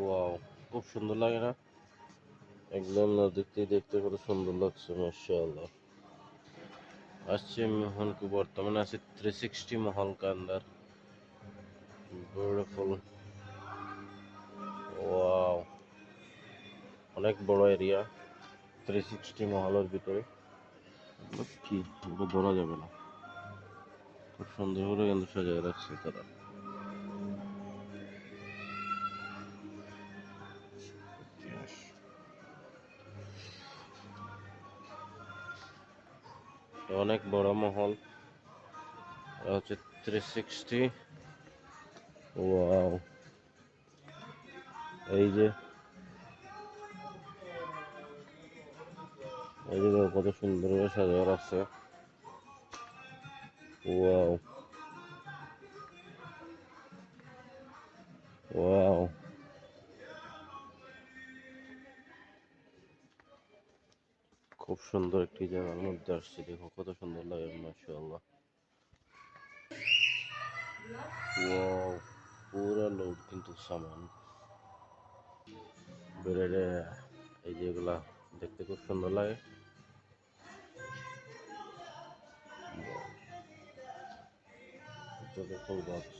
Wow খুব সুন্দর লাগে না? একদম নজদিক থেকে দেখতে কত সুন্দর লাগছে, মাশাআল্লাহ। আসছে মোহন কি বর্তমানে আছে থ্রি সিক্সটি মহল কান্দার। বিউটিফুল ওয়াও অনেক বড় এরিয়া থ্রি সিক্সটি মহলের ভিতরে। কি এগুলো ধরা যাবে না। খুব সুন্দর করে কিন্তু সাজায় রাখছে তারা। অনেক বড় মহল। হচ্ছে থ্রি সিক্সটি ওয়াও এই যে। এই যে কত সুন্দর করে সাজানো আছে। ওয়াও ওয়াও খুব সুন্দর একটি জায়গার মধ্যে আসছি। দেখো কত সুন্দর লাগে, মাশাআল্লাহ। ওয়াও, পুরা লোড কিন্তু সামান। বেড়ে এই যেগুলা দেখতে খুব সুন্দর লাগে। Full box